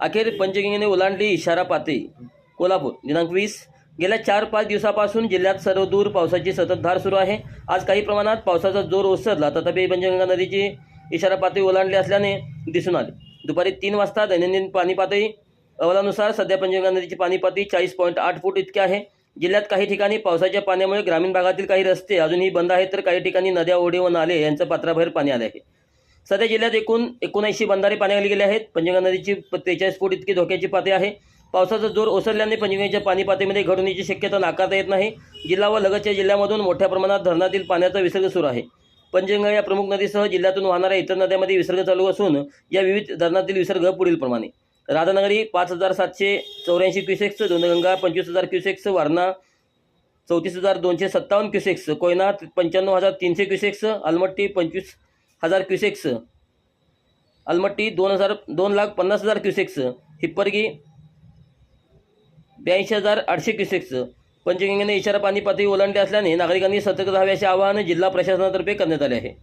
अखेर पंचगंगेने ओलांडली इशारा पातळी. कोल्हापूर दिनांक वीस. गेल्या चार पाच दिवसापासून जिल्ह्यात सर्वदूर पावसाची सततधार सुरू आहे. आज काही प्रमाणात पावसाचा जोर ओसरला तथापि पंचगंगा नदीची इशारा पातळी ओलांडली असल्याने दिसून आले. दुपारी तीन वाजता दैनंदिन पाणी पातळी अहवालानुसार सध्या पंचगंगा नदीची पाणी पातळी चाळीस पॉईंट आठ फूट इतकी आहे. जिल्ह्यात काही ठिकाणी पावसाच्या पाण्यामुळे ग्रामीण भागातील काही रस्ते अजूनही बंद आहेत तर काही ठिकाणी नद्या ओढे व नाले यांचं पात्राबाहेर पाणी आले आहे. सध्या जिल्ह्यात एकूण एकोणऐंशी बंधारे पाण्याखाली गेले आहेत. पंचगंगा नदीची त्रेचाळीस फूट इतकी धोक्याची पातळी आहे. पावसाचा जोर ओसरल्याने पंचगंगेच्या पाणी पातळीमध्ये घट होण्याची शक्यता नाकारता येत नाही. जिल्हा व लगतच्या जिल्ह्यामधून मोठ्या प्रमाणात धरणातील पाण्याचा विसर्ग सुरू आहे. पंचगंगा या प्रमुख नदीसह जिल्ह्यातून वाहणाऱ्या इतर नद्यांमध्ये विसर्ग चालू असून या विविध धरणातील विसर्ग पुढीलप्रमाणे राधानगरी पाच हजार सातशे चौऱ्याऐंशी क्युसेक्स दोनगंगा पंचवीस हजार क्युसेक्स वारणा चौतीस हजार दोनशे सत्तावन्न क्युसेक्स कोयना पंच्याण्णव हजार तीनशे क्युसेक्स अलमट्टी पंचवीस हजार क्युसेक्स. अलमट्टी दोन हजार दोन लाख पन्नास हजार क्युसेक्स. हिप्परगी ब्याऐंशी हजार आठशे क्युसेक्स. पंचगंगेने इशारा पाणी पातळी ओलांडली असल्याने नागरिकांनी सतर्क राहावे असे आवाहन जिल्हा प्रशासनातर्फे करण्यात आले आहे.